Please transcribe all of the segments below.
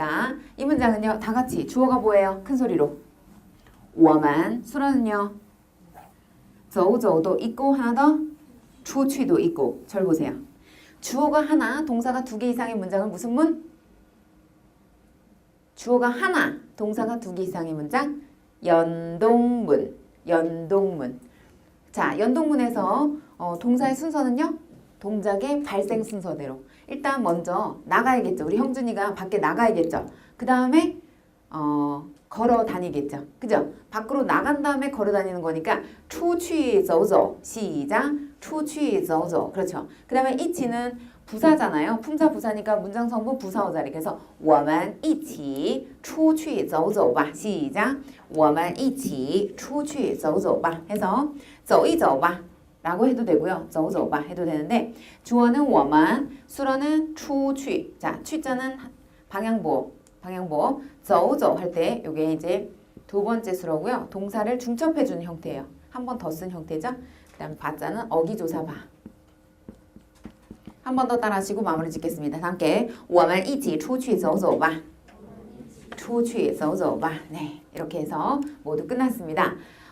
자, 이 문장은요. 다 같이 주어가 뭐예요? 큰 소리로. 我们 수라는요. 走走도 있고 하나 더 出去도 있고. 절 보세요. 주어가 하나, 동사가 두 개 이상의 문장은 무슨 문? 주어가 하나, 동사가 두 개 이상의 문장 연동문. 연동문. 자, 연동문에서 어, 동사의 순서는요. 동작의 발생 순서대로. 일단 먼저 나가야겠죠. 우리 형준이가 밖에 나가야겠죠. 그 다음에 어, 걸어 다니겠죠. 그죠? 밖으로 나간 다음에 걸어 다니는 거니까 出去走走 시작. 出去走走 그렇죠. 그 다음에 이치는 부사잖아요. 품사 부사니까 문장 성분 부사어 자리. 그래서 我们一起出去走走吧. 시작. 我们一起出去走走吧. 해서 走一走吧. 라고 해도 되고요. 走走吧 해도 되는데 주어는 我们, 수어는 出去. 자, 去자는 방향보, 방향보. 走走 할 때 요게 이제 두 번째 수로고요. 동사를 중첩해 주는 형태예요. 한 번 더 쓴 형태죠. 그다음에 바자는 어기조사 봐. 한 번 더 따라하시고 마무리 짓겠습니다. 다 함께 我们一起出去走走吧.出去走走吧. 네, 이렇게 해서 모두 끝났습니다.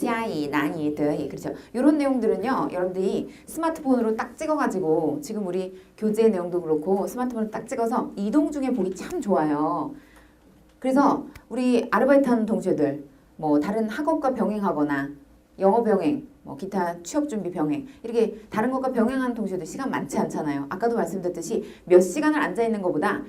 지하이, 난이, 더이 그렇죠. 이런 내용들은요. 여러분들이 스마트폰으로 딱 찍어가지고 지금 우리 교재 내용도 그렇고 스마트폰을 딱 찍어서 이동 중에 보기 참 좋아요. 그래서 우리 아르바이트하는 동료들 뭐 다른 학업과 병행하거나 영어 병행, 뭐 기타 취업 준비 병행 이렇게 다른 것과 병행하는 동시에 시간 많지 않잖아요. 아까도 말씀드렸듯이 몇 시간을 앉아 있는 것보다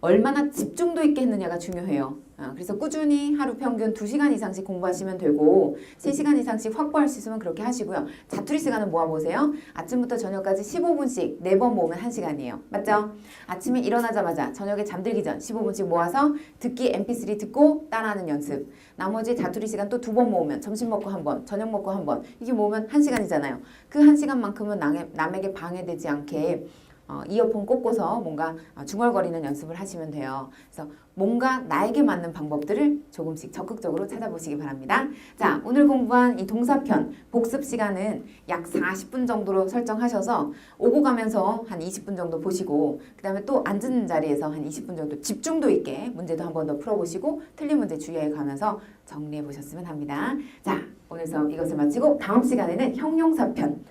얼마나 집중도 있게 했느냐가 중요해요. 아, 그래서 꾸준히 하루 평균 2시간 이상씩 공부하시면 되고 3시간 이상씩 확보할 수 있으면 그렇게 하시고요. 자투리 시간을 모아보세요. 아침부터 저녁까지 15분씩 4번 모으면 1시간이에요. 맞죠? 아침에 일어나자마자 저녁에 잠들기 전 15분씩 모아서 듣기 mp3 듣고 따라하는 연습. 나머지 자투리 시간 또 두 번 모으면 점심 먹고 한 번, 저녁 먹고 한 번. 이게 모으면 1시간이잖아요. 그 1시간만큼은 남에, 남에게 방해되지 않게 어, 이어폰 꽂고서 뭔가 어, 중얼거리는 연습을 하시면 돼요. 그래서 뭔가 나에게 맞는 방법들을 조금씩 적극적으로 찾아보시기 바랍니다. 자, 오늘 공부한 이 동사편 복습 시간은 약 40분 정도로 설정하셔서 오고 가면서 한 20분 정도 보시고 그 다음에 또 앉은 자리에서 한 20분 정도 집중도 있게 문제도 한 번 더 풀어보시고 틀린 문제 주의해 가면서 정리해 보셨으면 합니다. 자, 오늘 수업 이것을 마치고 다음 시간에는 형용사편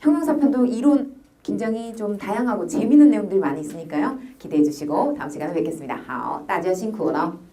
형용사편도 이론 굉장히 좀 다양하고 재미있는 내용들이 많이 있으니까요. 기대해 주시고 다음 시간에 뵙겠습니다. 好，大家辛苦了。